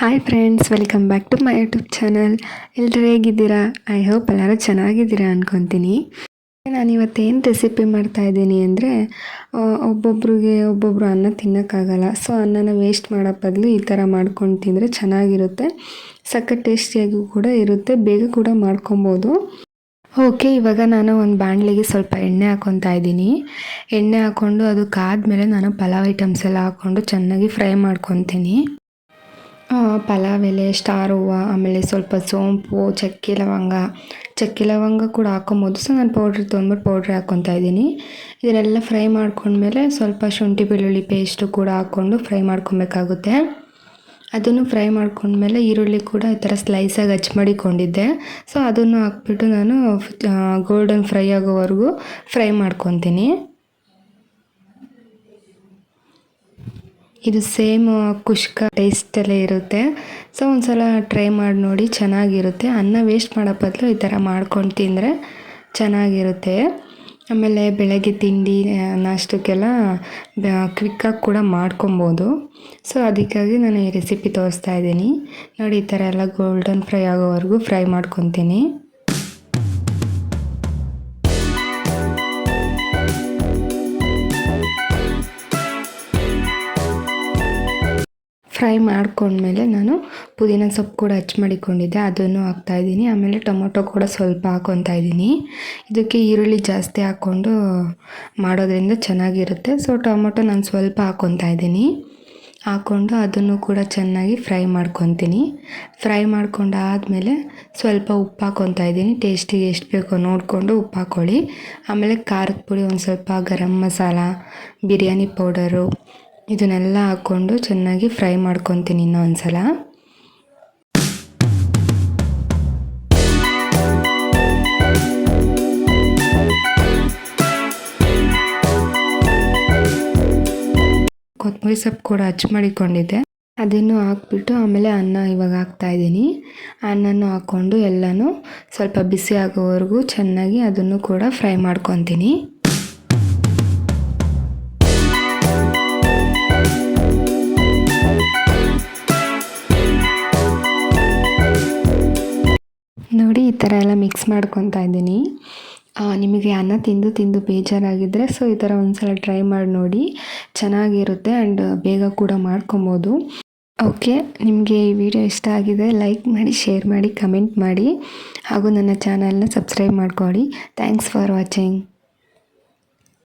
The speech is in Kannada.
Hi friends welcome back to my YouTube channel ಎಲ್ಲರೂ ಹೇಗಿದ್ದೀರಾ? ಐ ಹೋಪ್ ಎಲ್ಲರೂ ಚೆನ್ನಾಗಿದ್ದೀರಾ ಅಂದ್ಕೊತೀನಿ ನಾನು ಇವತ್ತೇನು ರೆಸಿಪಿ ಮಾಡ್ತಾ ಇದ್ದೀನಿ ಅಂದರೆ ಒಬ್ಬೊಬ್ರಿಗೆ ಒಬ್ಬೊಬ್ರು ಅನ್ನ ತಿನ್ನೋಕ್ಕಾಗಲ್ಲ. ಸೊ ಅನ್ನನ ವೇಸ್ಟ್ ಮಾಡೋ ಬದಲು ಈ ಥರ ಮಾಡ್ಕೊಂಡು ತಿಂದರೆ ಚೆನ್ನಾಗಿರುತ್ತೆ. ಸಕ್ಕ ಟೇಸ್ಟಿಯಾಗೂ ಕೂಡ ಇರುತ್ತೆ. ಬೇಗ ಕೂಡ ಮಾಡ್ಕೊಬೋದು. ಓಕೆ ಇವಾಗ ನಾನು ಒಂದು ಬಾಣಲಿಗೆ ಸ್ವಲ್ಪ ಎಣ್ಣೆ ಹಾಕೊತಾ ಇದ್ದೀನಿ. ಎಣ್ಣೆ ಹಾಕ್ಕೊಂಡು ಅದು ಕಾದ್ಮೇಲೆ ನಾನು ಪಲಾವ್ ಐಟಮ್ಸ್ ಎಲ್ಲ ಹಾಕ್ಕೊಂಡು ಚೆನ್ನಾಗಿ ಫ್ರೈ ಮಾಡ್ಕೊತೀನಿ. ಪಲಾವ್ ಎಲೆ ಸ್ಟಾರ್ ಹೂವು, ಆಮೇಲೆ ಸ್ವಲ್ಪ ಸೋಂಪು, ಚಕ್ಕೆ ಲವಂಗ. ಚಕ್ಕೆ ಲವಂಗ ಕೂಡ ಹಾಕೊಬೋದು ಸೊ ನಾನು ಪೌಡ್ರ್ ತೊಗೊಂಡ್ಬಿಟ್ಟು ಪೌಡ್ರ್ ಹಾಕ್ಕೊತಾ ಇದ್ದೀನಿ. ಇದನ್ನೆಲ್ಲ ಫ್ರೈ ಮಾಡ್ಕೊಂಡ್ಮೇಲೆ ಸ್ವಲ್ಪ ಶುಂಠಿ, ಬೆಳ್ಳುಳ್ಳಿ ಪೇಸ್ಟು ಕೂಡ ಹಾಕ್ಕೊಂಡು ಫ್ರೈ ಮಾಡ್ಕೊಬೇಕಾಗುತ್ತೆ. ಅದನ್ನು ಫ್ರೈ ಮಾಡ್ಕೊಂಡ್ಮೇಲೆ ಈರುಳ್ಳಿ ಕೂಡ ಈ ಥರ ಸ್ಲೈಸಾಗಿ ಹಚ್ ಮಾಡಿಕೊಂಡಿದ್ದೆ. ಸೊ ಅದನ್ನು ಹಾಕ್ಬಿಟ್ಟು ನಾನು ಗೋಲ್ಡನ್ ಫ್ರೈ ಆಗೋವರೆಗೂ ಫ್ರೈ ಮಾಡ್ಕೊತೀನಿ. ಇದು ಸೇಮ್ ಕುಷ್ಕ ಟೇಸ್ಟಲ್ಲೇ ಇರುತ್ತೆ. ಸೊ ಒಂದ್ಸಲ ಟ್ರೈ ಮಾಡಿ ನೋಡಿ, ಚೆನ್ನಾಗಿರುತ್ತೆ. ಅನ್ನ ವೇಸ್ಟ್ ಮಾಡೋ ಬದಲು ಈ ಥರ ಮಾಡ್ಕೊಂಡು ತಿಂದರೆ ಚೆನ್ನಾಗಿರುತ್ತೆ. ಆಮೇಲೆ ಬೆಳಗ್ಗೆ ತಿಂಡಿ ನಾಷ್ಟಕ್ಕೆಲ್ಲ ಕ್ವಿಕ್ಕಾಗಿ ಕೂಡ ಮಾಡ್ಕೊಬೋದು. ಸೊ ಅದಕ್ಕಾಗಿ ನಾನು ಈ ರೆಸಿಪಿ ತೋರಿಸ್ತಾ ಇದ್ದೀನಿ. ನೋಡಿ, ಈ ಥರ ಎಲ್ಲ ಗೋಲ್ಡನ್ ಫ್ರೈ ಆಗೋವರೆಗೂ ಫ್ರೈ ಮಾಡ್ಕೊತೀನಿ. ಫ್ರೈ ಮಾಡ್ಕೊಂಡ್ಮೇಲೆ ನಾನು ಪುದೀನ ಸೊಪ್ಪು ಕೂಡ ಹಚ್ ಮಾಡಿಕೊಂಡಿದ್ದೆ, ಅದನ್ನು ಹಾಕ್ತಾಯಿದ್ದೀನಿ ಆಮೇಲೆ ಟೊಮೊಟೊ ಕೂಡ ಸ್ವಲ್ಪ ಹಾಕ್ಕೊತಾ ಇದ್ದೀನಿ. ಇದಕ್ಕೆ ಈರುಳ್ಳಿ ಜಾಸ್ತಿ ಹಾಕ್ಕೊಂಡು ಮಾಡೋದ್ರಿಂದ ಚೆನ್ನಾಗಿರುತ್ತೆ. ಸೊ ಟೊಮೊಟೊ ನಾನು ಸ್ವಲ್ಪ ಹಾಕ್ಕೊತಾ ಇದ್ದೀನಿ. ಹಾಕ್ಕೊಂಡು ಅದನ್ನು ಕೂಡ ಚೆನ್ನಾಗಿ ಫ್ರೈ ಮಾಡ್ಕೊತೀನಿ. ಫ್ರೈ ಮಾಡ್ಕೊಂಡಾದಮೇಲೆ ಸ್ವಲ್ಪ ಉಪ್ಪು ಹಾಕ್ಕೊತಾ ಇದ್ದೀನಿ. ಟೇಸ್ಟಿಗೆ ಎಷ್ಟು ಬೇಕೋ ನೋಡಿಕೊಂಡು ಉಪ್ಪು ಹಾಕ್ಕೊಳ್ಳಿ ಆಮೇಲೆ ಖಾರದ ಪುಡಿ ಒಂದು ಸ್ವಲ್ಪ ಗರಂ ಮಸಾಲ, ಬಿರಿಯಾನಿ ಪೌಡರು ಇದನ್ನೆಲ್ಲ ಹಾಕ್ಕೊಂಡು ಚೆನ್ನಾಗಿ ಫ್ರೈ ಮಾಡ್ಕೊತೀನಿ ಇನ್ನೊಂದು ಸಲ ಕೊತ್ತಂಬರಿ ಸೊಪ್ಪು ಕೂಡ ಹಚ್ಚಿ ಮಾಡಿಕೊಂಡಿದ್ದೆ. ಅದನ್ನು ಹಾಕ್ಬಿಟ್ಟು ಆಮೇಲೆ ಅನ್ನ ಇವಾಗ ಹಾಕ್ತಾ ಇದ್ದೀನಿ. ಅನ್ನನೂ ಹಾಕ್ಕೊಂಡು ಎಲ್ಲನೂ ಸ್ವಲ್ಪ ಬಿಸಿ ಆಗೋವರೆಗೂ ಚೆನ್ನಾಗಿ ಅದನ್ನು ಕೂಡ ಫ್ರೈ ಮಾಡ್ಕೊತೀನಿ. ನೋಡಿ, ಈ ಥರ ಎಲ್ಲ ಮಿಕ್ಸ್ ಮಾಡ್ಕೊತಾ ಇದ್ದೀನಿ. ನಿಮಗೆ ಅನ್ನ ತಿಂದು ತಿಂದು ಬೇಜಾರಾಗಿದ್ದರೆ ಸೊ, ಈ ಥರ ಒಂದ್ಸಲ ಟ್ರೈ ಮಾಡಿ ನೋಡಿ. ಚೆನ್ನಾಗಿರುತ್ತೆ ಆ್ಯಂಡ್ ಬೇಗ ಕೂಡ ಮಾಡ್ಕೊಬೋದು. ಓಕೆ, ನಿಮಗೆ ಈ ವಿಡಿಯೋ ಇಷ್ಟ ಆಗಿದೆ ಲೈಕ್ ಮಾಡಿ ಶೇರ್ ಮಾಡಿ ಕಮೆಂಟ್ ಮಾಡಿ. ಹಾಗೂ ನನ್ನ ಚಾನಲ್ನ ಸಬ್ಸ್ಕ್ರೈಬ್ ಮಾಡ್ಕೊಳ್ಳಿ. Thanks for watching